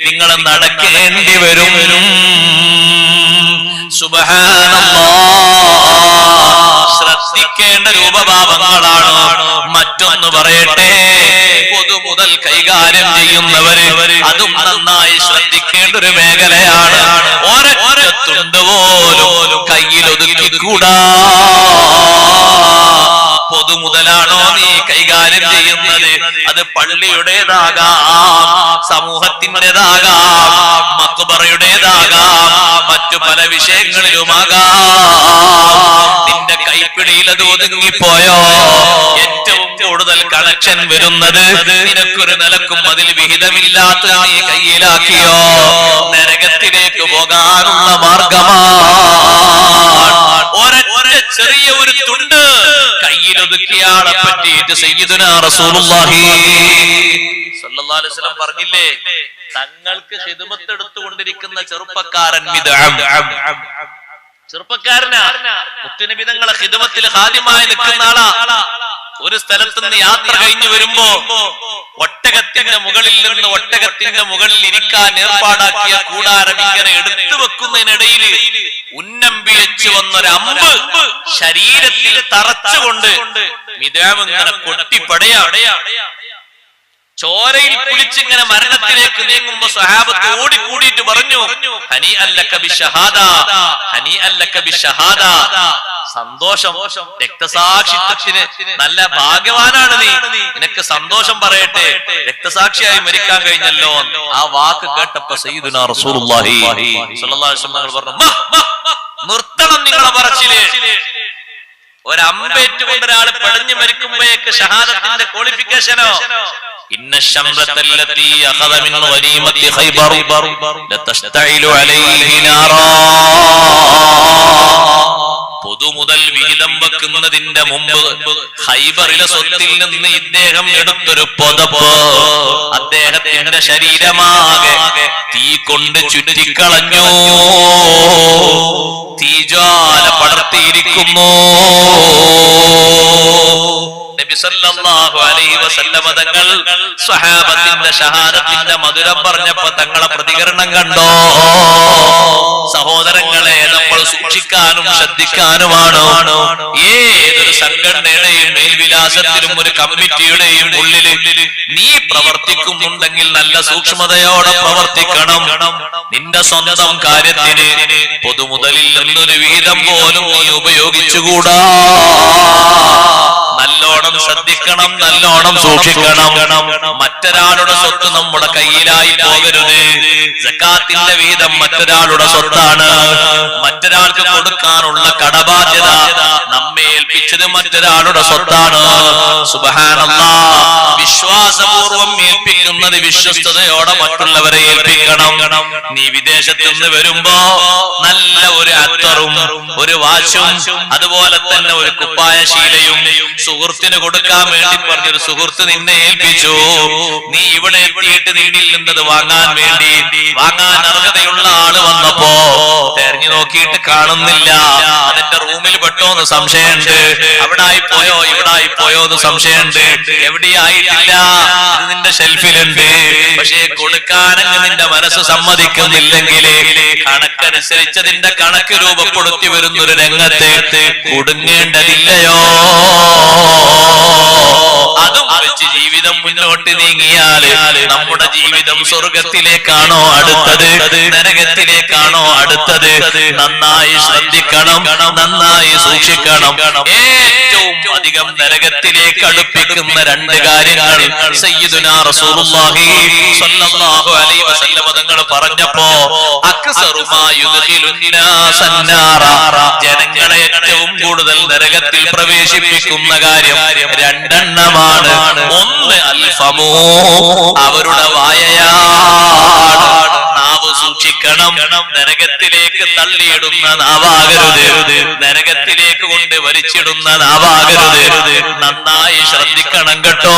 നിങ്ങൾ നടക്കേണ്ടി വരും. ശ്രദ്ധിക്കേണ്ട രൂപഭാവങ്ങളാണ് മറ്റൊന്ന് പറയട്ടെ. പൊതു മുതൽ കൈകാര്യം ചെയ്യുന്നവര് അതും നന്നായി ശ്രദ്ധിക്കേണ്ട ഒരു മേഖലയാണ്. ഒരൊറ്റത്തുണ്ട് പോലും കയ്യിൽ ഒതുക്കിക്കൂടാ പൊതുമുതലാണോ നീ കൈകാര്യം ചെയ്യുന്നത് അത് പള്ളിയുടേതാകാം സമൂഹത്തിന്റെതാകാം മക്കുബറയുടേതാകാം മറ്റു പല വിഷയങ്ങളിലുമാകാം. നിന്റെ കൈപ്പിടിയിൽ അത് ഒതുങ്ങിപ്പോയോ? ഏറ്റവും കൂടുതൽ കണക്ഷൻ വരുന്നത് നിനക്കൊരു നിലക്കും അതിൽ വിഹിതമില്ലാത്ത നീ കയ്യിലാക്കിയോ? നരകത്തിലേക്ക് പോകാനുള്ള മാർഗമാണ് ഒരൊറ്റ ചെറിയ ഒരു തുണ്ട് കയ്യിലൊതുക്കിയാളെ പറ്റിയിട്ട് റസൂലുള്ളാഹി. അലൈഹി വസല്ലം പറഞ്ഞില്ലേ? തങ്ങൾക്ക് ഹിദ്മത്ത് എടുത്തുകൊണ്ടിരിക്കുന്ന ചെറുപ്പക്കാരൻ. ചെറുപ്പക്കാരനാ. മുത്തുനബി തങ്ങളെ ഹിദ്മത്തിൽ ഹാദ്യമായി നിൽക്കുന്ന ആളാ. ഒരു സ്ഥലത്ത് നിന്ന് യാത്ര കഴിഞ്ഞു വരുമ്പോ ഒട്ടകത്തിന്റെ മുകളിൽ നിന്ന് ഒട്ടകത്തിന്റെ മുകളിൽ ഇരിക്കാൻ ഏർപ്പാടാക്കിയ കൂടാരം ഇങ്ങനെ എടുത്തു വെക്കുന്നതിനിടയിൽ ഉന്നമ്പി വെച്ച് വന്നൊരമ്പ് ശരീരത്തിൽ തറച്ചുകൊണ്ട് മിതാവ് ഇങ്ങനെ കൊട്ടിപ്പടയാണ് ചോരയിൽ കുളിച്ചിങ്ങനെ മരണത്തിലേക്ക് നീങ്ങുമ്പോ സഹാബത്ത് ഓടിക്കൂടിയിട്ട് പറഞ്ഞു ഹനി അല്ല കബി ഷഹാദ ഹനി അല്ല കബി ഷഹാദ സന്തോഷം രക്തസാക്ഷിത്വത്തിന് നല്ല ഭാഗ്യവാനാണ് നീ. നിനക്ക് സന്തോഷം പറയട്ടെ. രക്തസാക്ഷിയായി മരിക്കാൻ കഴിഞ്ഞല്ലോ. ആ വാക്ക് കേട്ടപ്പോ സയ്യിദുനാ റസൂലുള്ളാഹി. സ്വല്ലല്ലാഹു അലൈഹി വസല്ലം പറഞ്ഞു "മ, മ, നിർത്തണം നിങ്ങളെ പറച്ചിൽ. ഒരമ്പേറ്റുകൊണ്ട് ഒരാൾ പടഞ്ഞു മരിക്കുമ്പോഴേക്ക് ഷഹാദത്തിന്റെ ക്വാളിഫിക്കേഷനോ വിഹിതം വെക്കുന്നതിന്റെ മുമ്പ് ഹൈബറിലെ സ്വത്തിൽ നിന്ന് ഇദ്ദേഹം എടുത്തൊരു പൊതപ്പ്. അദ്ദേഹത്തിന്റെ ശരീരമാകെ തീ കൊണ്ട് ചുറ്റിക്കളഞ്ഞു. തീജ്വാല പടർത്തിയിരിക്കുന്നു. തങ്ങൾ സഹാബത്തിന്റെ ഷഹാദത്തിന്റെ മധുരം പറഞ്ഞപ്പോ തങ്ങളെ പ്രതികരണം കണ്ടോ? സഹോദരങ്ങളെ സൂക്ഷിക്കാനും ശ്രദ്ധിക്കാനുമാണ്? ഏതൊരു സംഘടനയുടെയും മേൽവിലാസത്തിലും ഒരു കമ്മിറ്റിയുടെയും ഉള്ളിൽ നീ പ്രവർത്തിക്കുന്നുണ്ടെങ്കിൽ നല്ല സൂക്ഷ്മതയോടെ പ്രവർത്തിക്കണം. നിന്റെ സ്വന്തം കാര്യത്തിന് പൊതുമുതലിൽ നിന്നൊരു വിഹിതം പോലും നീ ഉപയോഗിച്ചുകൂടാ? നല്ലോണം ശ്രദ്ധിക്കണം നല്ലോണം സൂക്ഷിക്കണം. മറ്റൊരാളുടെ സ്വത്ത് നമ്മുടെ കയ്യിലായി പോകരുത്. ജക്കാത്തിന്റെ വീതം മറ്റൊരാളുടെ സ്വത്താണ്. മറ്റൊരാൾക്ക് കൊടുക്കാനുള്ള കടബാധ്യത നമ്മെ ഏൽപ്പിച്ചത് മറ്റൊരാളുടെ സ്വത്താണ്. സുബഹാനല്ല. വിശ്വാസപൂർവം ഏൽപ്പിക്കുന്നത് വിശ്വസ്തയോടെ മറ്റുള്ളവരെ ഏൽപ്പിക്കണം. നീ വിദേശത്ത് നിന്ന് വരുമ്പോ നല്ല ഒരു അത്തറും ഒരു വാശും അതുപോലെ തന്നെ ഒരു കുപ്പായ ശീലയും സുഹൃത്തിന് കൊടുക്കാൻ വേണ്ടി പറഞ്ഞൊരു സുഹൃത്ത് നിന്നെ ഏൽപ്പിച്ചു. നീ ഇവിടെ എത്തിയിട്ട് നീണ്ടിൽ നിന്നത് വാങ്ങാൻ വേണ്ടി വാങ്ങാൻ അർഹതയുള്ള ആൾ വന്നപ്പോ തെരഞ്ഞു നോക്കിയിട്ട് കാണുന്നില്ല. അതിന്റെ റൂമിൽ പെട്ടോ എന്ന് സംശയമുണ്ട്. അവിടെ ആയി പോയോ ഇവിടായി പോയോ എന്ന് സംശയമുണ്ട്. എവിടെയായിട്ടില്ല? നിന്റെ ഷെൽഫിലുണ്ട്. പക്ഷേ കൊടുക്കാനങ്ങ് നിന്റെ മനസ്സ് സമ്മതിക്കുന്നില്ലെങ്കിൽ കണക്കനുസരിച്ചതിന്റെ കണക്ക് രൂപപ്പെടുത്തി വരുന്നൊരു ഒരു കൊടുങ്ങേണ്ടതില്ലയോ? ജീവിതം മുന്നോട്ട് നീങ്ങിയാൽ നമ്മുടെ ജീവിതം സ്വർഗത്തിലേക്കാണോ അടുത്തത്? നരകത്തിലേക്കാണോ അടുത്തത്? നന്നായി ശ്രദ്ധിക്കണം നന്നായി സൂക്ഷിക്കണം. ഏറ്റവും അധികം നരകത്തിലേക്ക് അടുപ്പിക്കുന്ന രണ്ട് കാര്യങ്ങൾ സയ്യിദുനാ റസൂലുള്ളാഹി സ്വല്ലല്ലാഹു അലൈഹി വസല്ലം തങ്ങൾ പറഞ്ഞപ്പോ ജനങ്ങളെ ഏറ്റവും കൂടുതൽ നരകത്തിൽ പ്രവേശിപ്പിക്കുന്ന കാര്യം രണ്ടെണ്ണമാണ്. ഒന്ന് അൽഫമോ അവരുടെ വായയാണ് നാവ് സൂക്ഷിക്കണം. നരകത്തിലേക്ക് തള്ളിയിടുന്ന നാവാകരുത്. നരകത്തിലേക്ക് കൊണ്ട് വലിച്ചിടുന്ന നാവാകരുത്. നന്നായി ശ്രദ്ധിക്കണം. കേട്ടോ.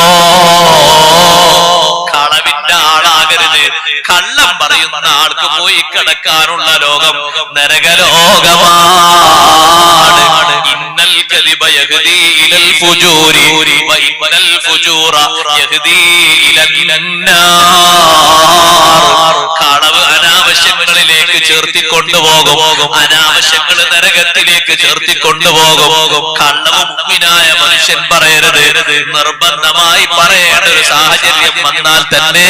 കള്ളം പറയുന്ന ആൾക്ക് പോയി കിടക്കാനുള്ള ലോകം നരകലോകമാണ്. ഇന്നൽ കലിബ യഹ്ദീ ഇലൽ ഫുജൂരി വ ഇന്നൽ ഫുജൂറ യഹ്ദീ ഇലൻ അനാവശ്യങ്ങളിലേക്ക് ചേർത്തിക്കൊണ്ടുപോകും. അനാവശ്യങ്ങൾ നരകത്തിലേക്ക് ചേർത്തിക്കൊണ്ടുപോകും. കള്ളവും മുഗ്മിനായ മനുഷ്യൻ പറയരുത്. നിർബന്ധമായി പറയേണ്ട ഒരു സാഹചര്യം വന്നാൽ തന്നെ.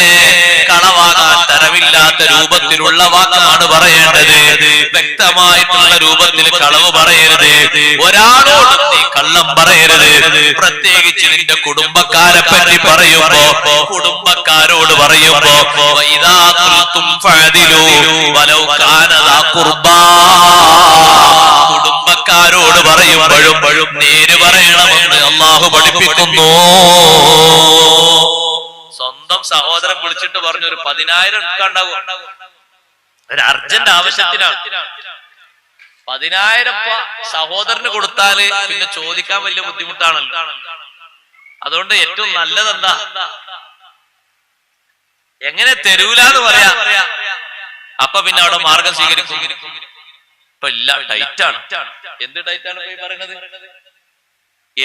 രൂപത്തിലുള്ള വാക്കാണ് പറയേണ്ടത്. വ്യക്തമായിട്ടുള്ള രൂപത്തിൽ കളവ് പറയരുത്. ഒരാളോട് നീ കള്ളം പറയരുത്. പ്രത്യേകിച്ച് നിന്റെ കുടുംബക്കാരെ പറ്റി പറയുമ്പോ കുടുംബക്കാരോട് പറയുമ്പോ കുടുംബക്കാരോട് പറയുമ്പോഴും നേര് പറയണമെന്ന് അള്ളാഹു പഠിപ്പിക്കുന്നു. സ്വന്തം സഹോദരൻ വിളിച്ചിട്ട് പറഞ്ഞു ഒരു പതിനായിരം എടുക്കാണ്ടാവും ഒരു അർജന്റ് ആവശ്യത്തിനാണ്. പതിനായിരം സഹോദരന് കൊടുത്താൽ പിന്നെ ചോദിക്കാൻ വലിയ ബുദ്ധിമുട്ടാണല്ലോ. അതുകൊണ്ട് ഏറ്റവും നല്ലതെന്താ? എങ്ങനെ തരൂലെന്ന് പറയാ. അപ്പൊ പിന്നെ അവിടെ മാർഗം സ്വീകരിക്കും. ഇപ്പൊ ഇല്ല ടൈറ്റാണ് എന്ത് ടൈറ്റാണ് പറയുന്നത്?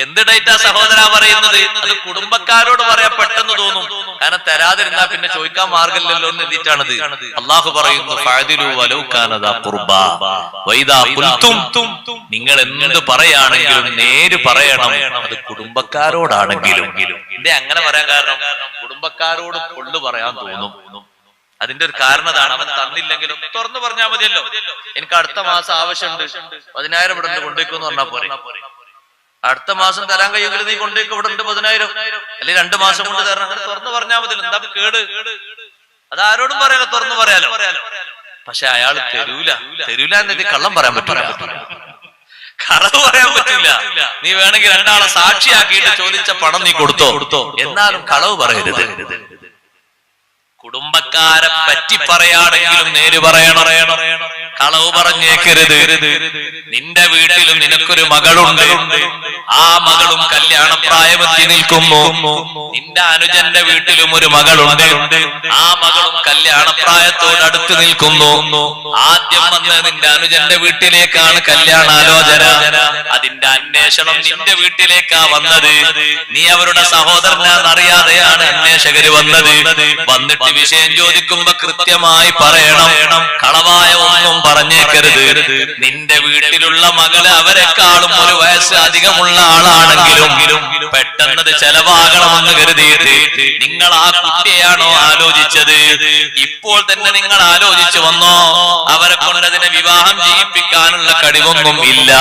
എന്ത് ഡേറ്റാ സഹോദര പറയുന്നത്? അത് കുടുംബക്കാരോട് പറയാ പെട്ടെന്ന് തോന്നും. കാരണം തരാതിരുന്നാ പിന്നെ ചോദിക്കാൻ മാർഗമില്ലല്ലോ എന്ന് എഴുതിയിട്ടാണത്. അള്ളാഹു പറയുന്നു നിങ്ങൾ എന്ത് പറയാണെങ്കിലും നേര് പറയണം അത് കുടുംബക്കാരോടാണെങ്കിലും. എന്റെ അങ്ങനെ പറയാൻ കാരണം? കുടുംബക്കാരോട് കൊള്ളു പറയാൻ തോന്നും. അതിന്റെ ഒരു കാരണതാണ് അവൻ തന്നില്ലെങ്കിലും തുറന്നു പറഞ്ഞാൽ മതിയല്ലോ. എനിക്ക് അടുത്ത മാസം ആവശ്യമുണ്ട്. പതിനായിരം ഇവിടെ കൊണ്ടുവയ്ക്കുമെന്ന് പറഞ്ഞാൽ പോരെ. അടുത്ത മാസം തരാൻ കഴിയുമെങ്കിൽ നീ കൊണ്ടേക്ക് ഇവിടെ ഉണ്ട് പതിനായിരം. അല്ലെങ്കിൽ രണ്ടു മാസം കൊണ്ട് തരണം. തുറന്നു പറഞ്ഞാൽ മതി. എന്താ കേട്? അത് ആരോടും പറയാലോ? തുറന്നു പറയാലോ? പക്ഷെ അയാൾ തരൂല. തരൂല എന്നത് കള്ളം പറയാൻ പറ്റൂല. കളവ് പറയാൻ പറ്റില്ല നീ വേണമെങ്കിൽ രണ്ടാളെ സാക്ഷിയാക്കിയിട്ട് ചോദിച്ച പണം നീ കൊടുത്തോ? കൊടുത്തോ എന്നാലും കളവ് പറയരുത്. കുടുംബക്കാരെ പറ്റി പറയാണെങ്കിലും നേര് പറയണം. കളവ് പറഞ്ഞേക്കരുത്. നിന്റെ വീട്ടിലും നിനക്കൊരു മകളുണ്ട്. ആ മകളും കല്യാണപ്രായമെത്തി നിൽക്കുന്നു നിന്റെ അനുജന്റെ വീട്ടിലും ഒരു മകളുണ്ട്. ആ മകളും കല്യാണ അടുത്ത് നിൽക്കുന്നു. ആദ്യം വന്ന് നിന്റെ അനുജന്റെ വീട്ടിലേക്കാണ് കല്യാണാലോചന. അതിന്റെ അന്വേഷണം നിന്റെ വീട്ടിലേക്കാ വന്നത്. നീ അവരുടെ സഹോദരനാണെന്നറിയാതെയാണ് അന്വേഷകര് വന്നത്. വന്നിട്ട് വിഷയം ചോദിക്കുമ്പോ കൃത്യമായി പറയണം. കളവായ ഒന്നും പറഞ്ഞേക്കരുത്. നിന്റെ വീട്ടിലുള്ള മകൾ അവരെക്കാളും ഒരു വയസ്സ് അധികമുള്ള ആളാണെങ്കിലും പെട്ടെന്നത് ചെലവാകണമെന്ന് കരുതിയിട്ട് നിങ്ങൾ ആ കുട്ടിയാണോ ആലോചിച്ചത്? ഇപ്പോൾ തന്നെ നിങ്ങൾ ആലോചിച്ചു വന്നോ? അവരെ കൊണ്ടതിനെ വിവാഹം ചെയ്യിപ്പിക്കാനുള്ള കഴിവൊന്നും ഇല്ല.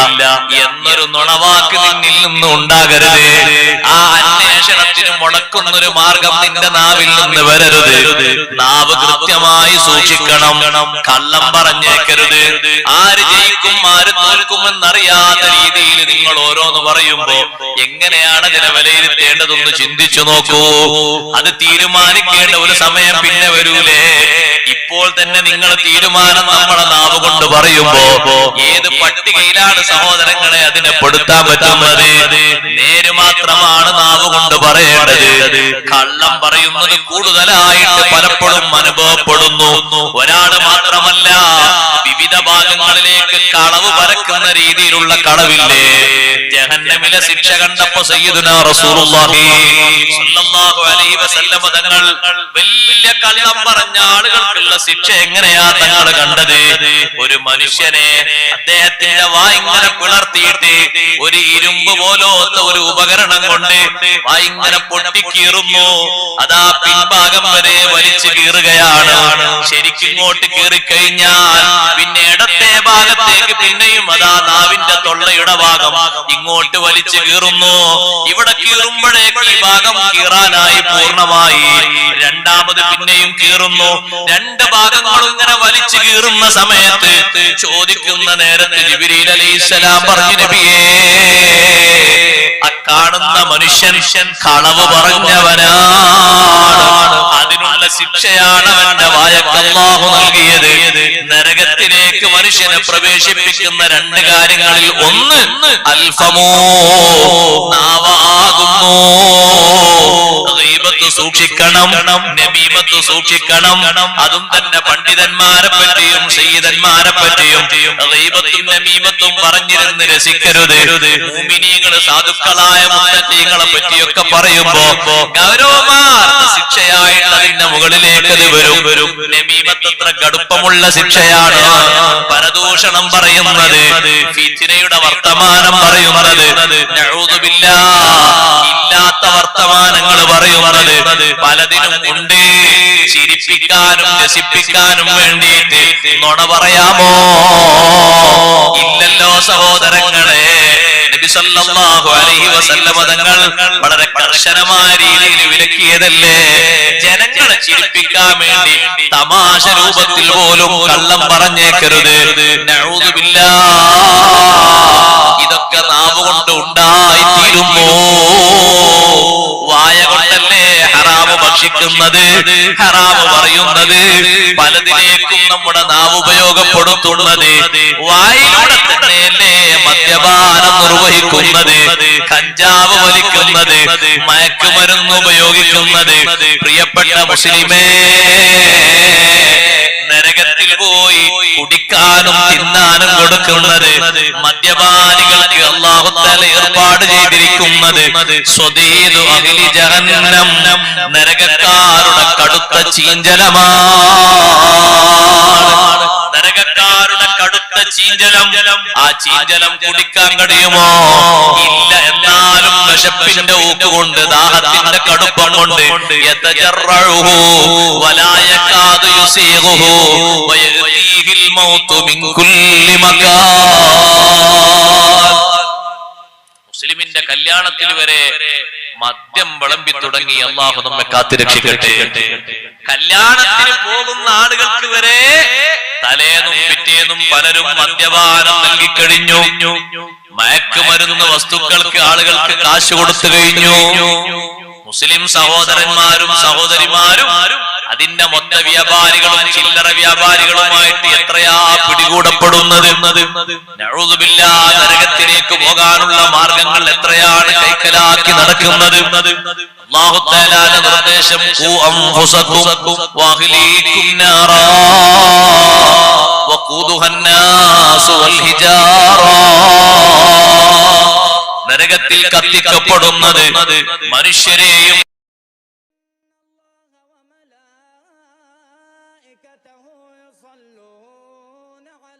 എന്നൊരു നുണവാക്ക് നിന്നിൽ നിന്നും ഉണ്ടാകരുത്. ആ അന്വേഷണത്തിന് മുടക്കുന്നൊരു മാർഗം നിന്റെ നാവിൽ നിന്ന് വരരുത്. നാവ് കൃത്യമായി സൂക്ഷിക്കണം. കള്ളം പറഞ്ഞേക്കരുത്. ആര് ജയിക്കും ആര് തോൽക്കുമെന്നറിയാത്ത രീതിയിൽ നിങ്ങൾ ഓരോന്ന് പറയുമ്പോ എങ്ങനെയാണ് ഇതിനെ വിലയിരുത്തേണ്ടതെന്ന് ചിന്തിച്ചു നോക്കൂ. അത് തീരുമാനിക്കേണ്ട ഒരു സമയം പിന്നെ വരൂലേ. ഇപ്പോൾ തന്നെ നിങ്ങൾ തീരുമാനം നമ്മളെ നാവ് കൊണ്ട് പറയുമ്പോ ഏത് പട്ടികയിലാണ് സഹോദരങ്ങളെ അതിനെ പെടുത്താൻ പറ്റുന്നത്? നേര് മാത്രമാണ് നാവ് കൊണ്ട് പറയേണ്ടത്. കള്ളം പറയുന്നത് കൂടുതലായിട്ട് പലപ്പോഴും അനുഭവപ്പെടുന്നു. ഒരാൾ മാത്രമല്ല വിവിധ ഭാഗങ്ങളിലേക്ക് കളവ് പരക്കുന്ന രീതിയിലുള്ള കളവില്ലേ? ജഹന്നമിലെ ശിക്ഷ കണ്ടപ്പോ സയ്യിദുന റസൂലുള്ളാഹി അലൈഹി വസല്ലം തങ്ങൾ വലിയ കള്ളം പറഞ്ഞ ആളുകൾക്കുള്ള ശിക്ഷ എങ്ങനെയാ തങ്ങൾ കണ്ടത്? ഒരു മനുഷ്യനെ അദ്ദേഹത്തിന്റെ വായിങ്ങനെ പിളർത്തിയിട്ട് ഒരു ഇരുമ്പ് പോലോത്ത ഒരു ഉപകരണം കൊണ്ട് വായിങ്ങനെ പൊട്ടിക്കീറുന്നു. അതാ പിൻഭാഗം വരെ വലിച്ചു കീറുകയാണ്. ശരിക്കിങ്ങോട്ട് കീറിക്കഴിഞ്ഞാൽ പിന്നെ ഇടത്തെ ഭാഗത്തേക്ക് പിന്നെയും അതാ നാവിന്റെ തൊള്ളയുടെ ഭാഗം. ഇങ്ങോട്ട് വലിച്ചു കീറുന്നു. ഇവിടെ കീറുമ്പോഴേക്ക് ഈ ഭാഗം കീറാനായി പൂർണമായി. രണ്ടാമത് പിന്നെയും കീറുന്നു. രണ്ട് ഭാഗങ്ങളും ഇങ്ങനെ വലിച്ചു കീറുന്ന സമയത്ത് ചോദിക്കുന്ന നേരത്ത് ജിബിരിൽ അലൈഹിസ്സലാം പറഞ്ഞു നബിയേ കാണുന്ന മനുഷ്യൻ കളവ് പറഞ്ഞവനാണ്. അതിനുള്ള ശിക്ഷയാണ് അവന്റെ വായക്ക് അല്ലാഹു നൽകിയത്. നരകത്തിലേക്ക് മനുഷ്യനെ പ്രവേശിപ്പിക്കുന്ന രണ്ട് കാര്യങ്ങളിൽ ഒന്ന് അൽഫമോ നാവാകുന്നു ഗീബത്ത് സൂക്ഷിക്കണം നമീമത്ത് സൂക്ഷിക്കണം. അതും തന്നെ പണ്ഡിതന്മാരെ പറ്റിയും സയ്യിദന്മാരെ പറ്റിയും ഗീബത്തും നബീമത്തും പറഞ്ഞിരുന്ന് രസിക്കരുത്. ഭൂമിനീകൾ സാധുക്കളായ മുത്തഖീങ്ങളെ പറ്റിയൊക്കെ പറയുമ്പോ ഗൗരവമാർ ശിക്ഷയായിട്ട് അതിന്റെ മുകളിലേക്ക് അത് വരും. വരും നബീമത്ത് അത്ര കടുപ്പമുള്ള ശിക്ഷയാണ് പരദൂഷണം പറയുന്നത് ഫിത്തിനയുടെ വർത്തമാനം പറയുന്നത്. വർത്തമാനങ്ങൾ പറയുന്നത് പലതിനും ഉണ്ട്. ചിരിപ്പിക്കാനും രസിപ്പിക്കാനും വേണ്ടിയിട്ട് നുണ പറയാമോ? ഇല്ലല്ലോ സഹോദരങ്ങളെ അലൈഹി വസല്ലമ തങ്ങൾ വളരെ കർശനമായ രീതിയിൽ വിലക്കിയതല്ലേ? ജനങ്ങളെ ചിരിപ്പിക്കാൻ വേണ്ടി തമാശ രൂപത്തിൽ പോലും കള്ളം പറഞ്ഞേക്കരുത്. നഊദുബില്ലാ ഭക്ഷിക്കുന്നത് ഹറാമ് പറയുന്നത് പലതിലേക്കും നമ്മുടെ നാവ് ഉപയോഗപ്പെടുത്തുന്നത് വായിലൂടെ തന്നെയല്ലേ മദ്യപാനം നിർവഹിക്കുന്നത് കഞ്ചാവ് വലിക്കുന്നത് മയക്കുമരുന്ന് ഉപയോഗിക്കുന്നത്. പ്രിയപ്പെട്ട മുസ്ലിമേ കുടിക്കാനും തിന്നാനും കൊടുക്കുന്നത് മദ്യപാനികൾക്ക് അള്ളാഹുത്തല ഏർപ്പാട് ചെയ്തിരിക്കുന്നത്. സ്വദേശം നരകക്കാരുടെ കടുത്ത ചീഞ്ചലമാണ് കടുത്ത ചീഞ്ചലം ആ ചീഞ്ചലം കുടിക്കാൻ കഴിയുമോ? ഇല്ല എന്നാലും വിശപ്പിന്റെ ഊക്ക് കൊണ്ട് ദാഹത്തിന്റെ കടുപ്പം കൊണ്ട് മുസ്ലിമിന്റെ കല്യാണത്തിൽ വരെ മദ്യം വിളമ്പി തുടങ്ങി അള്ളാഹു നമ്മെ കാത്തിരക്ഷിക്കട്ടെ. കല്യാണത്തിന് പോകുന്ന ആളുകൾക്ക് വരെ തലേന്നും പിറ്റേന്നും പലരും മദ്യപാനം നൽകിക്കഴിഞ്ഞു. മയക്കുമരുന്ന് വസ്തുക്കൾക്ക് ആളുകൾക്ക് കാശ് കൊടുത്തു കഴിഞ്ഞു. മുസ്ലിം സഹോദരന്മാരും സഹോദരിമാരും അതിന്റെ മൊത്ത വ്യാപാരികളും ചില്ലറ വ്യാപാരികളുമായിട്ട് എത്രയാ പോകുന്നത് നരകത്തിലേക്ക് പോകാനുള്ള മാർഗങ്ങൾ എത്രയാണ് കൈക്കലാക്കി നടക്കുന്നത്? നിർദ്ദേശം നരകത്തിൽ കത്തിക്കപ്പെടുന്നത് മനുഷ്യരെയും